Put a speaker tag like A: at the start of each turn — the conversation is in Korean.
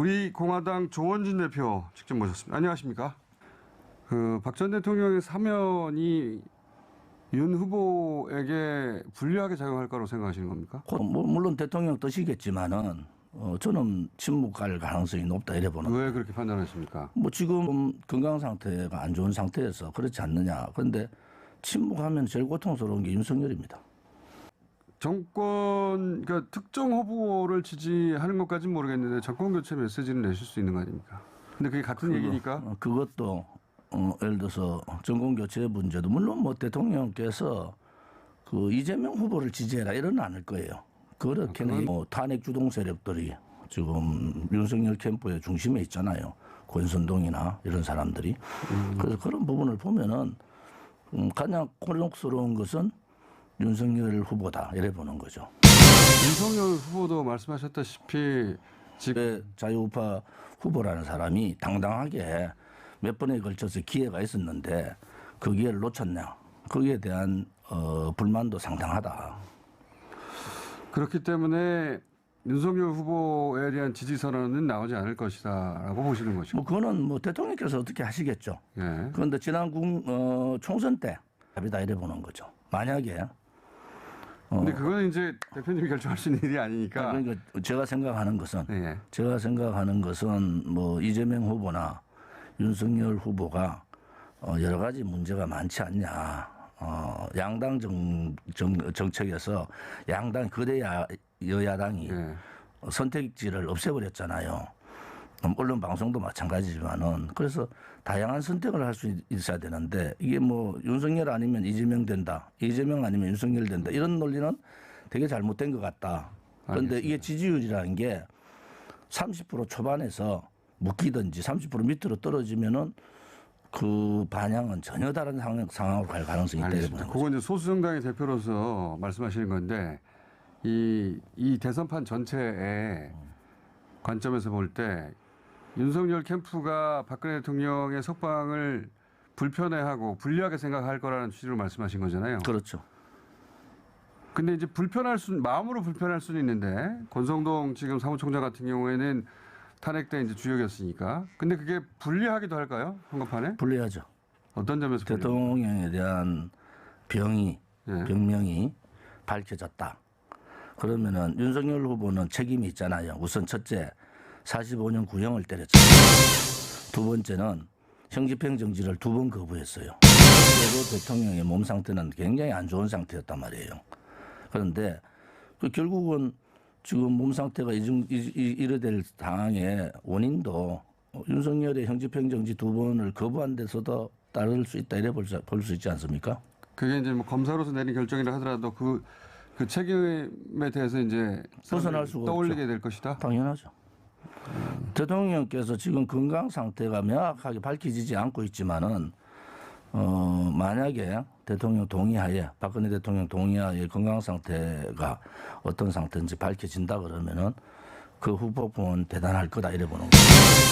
A: 우리 공화당 조원진 대표 직접 모셨습니다. 안녕하십니까? 그 박 전 대통령의 사면이 윤 후보에게 불리하게 작용할 거라고 생각하시는 겁니까?
B: 곧 뭐, 물론 대통령 뜻이겠지만은 어, 저는 침묵할 가능성이 높다 이래 보는.
A: 왜 그렇게 판단하십니까?
B: 뭐 지금 건강 상태가 안 좋은 상태에서 그렇지 않느냐. 그런데 침묵하면 제일 고통스러운 게 윤석열입니다.
A: 정권 그러니까 특정 후보를 지지하는 것까지는 모르겠는데 정권 교체 메시지는 내실 수 있는 거 아닙니까? 근데 그게 같은 얘기니까
B: 어, 그것도 어, 예를 들어서 정권 교체 문제도 물론 뭐 대통령께서 그 이재명 후보를 지지해라 이러는 않을 거예요. 그렇게는 뭐 탄핵 주동 세력들이 지금 윤석열 캠프의 중심에 있잖아요. 권선동이나 이런 사람들이. 그래서 그런 부분을 보면은 음, 가장 곤혹스러운 것은 윤석열 후보다 이래 보는 거죠.
A: 윤석열 후보도 말씀하셨다시피 지금
B: 왜 자유우파 후보라는 사람이 당당하게 몇 번에 걸쳐서 기회가 있었는데 그 기회를 놓쳤냐. 거기에 대한 어, 불만도 상당하다.
A: 그렇기 때문에 윤석열 후보에 대한 지지 선언은 나오지 않을 것이다라고 보시는 거죠.
B: 뭐 그거는 뭐 대통령께서 어떻게 하시겠죠.
A: 예.
B: 그런데 지난 국, 어, 총선 때 답이다 이래 보는 거죠. 만약에
A: 근데 그거는 이제 대표님이 있는 일이 아니니까.
B: 그러니까 제가 생각하는 것은
A: 예.
B: 제가 생각하는 것은 뭐 이재명 후보나 윤석열 후보가 어 여러 가지 문제가 많지 않냐. 어 양당 정, 정, 정책에서 양당 거대 야, 여야당이
A: 예.
B: 선택지를 없애버렸잖아요. 음, 언론 방송도 마찬가지지만은 그래서 다양한 선택을 할 수 있어야 되는데 이게 뭐 윤석열 아니면 이재명 된다, 이재명 아니면 윤석열 된다 이런 논리는 되게 잘못된 것 같다. 그런데 이게 지지율이라는 게 30% 초반에서 묶이든지 30% 밑으로 떨어지면은 그 반향은 전혀 다른 상황, 상황으로 갈 가능성이 있다.
A: 알겠습니다. 그건 이제 소수정당의 대표로서 말씀하시는 건데 이, 이 대선판 전체의 관점에서 볼 때 윤석열 캠프가 박근혜 대통령의 석방을 불편해하고 불리하게 생각할 거라는 취지로 말씀하신 거잖아요.
B: 그렇죠.
A: 근데 이제 불편할 수 마음으로 불편할 수는 있는데 권성동 지금 사무총장 같은 경우에는 탄핵 때 이제 주역이었으니까. 근데 그게 불리하기도 할까요? 선거판에?
B: 불리하죠.
A: 어떤 점에서?
B: 대통령에 대한 병이
A: 예.
B: 병명이 밝혀졌다. 그러면은 윤석열 후보는 책임이 있잖아요. 우선 첫째 45년 구형을 때렸잖아요. 두 번째는 형집행 정지를 두 번 거부했어요. 그래도 대통령의 몸 상태는 굉장히 안 좋은 상태였단 말이에요. 그런데 그 결국은 지금 몸 상태가 이정- 이- 이- 이래 될 상황의 원인도 윤석열의 형집행 정지 두 번을 거부한 데서도 따를 수 있다 이래 볼수 있지 않습니까?
A: 그게 이제 뭐 검사로서 내린 결정이라 하더라도 그, 그 책임에 대해서 이제
B: 벗어날 수가
A: 떠올리게 될 것이다.
B: 당연하죠. 대통령께서 지금 건강 상태가 명확하게 밝혀지지 않고 있지만은 어 만약에 대통령 동의하에 박근혜 대통령 동의하에 건강 상태가 어떤 상태인지 밝혀진다 그러면은 그 후보군은 대단할 거다 이래 보는 거죠.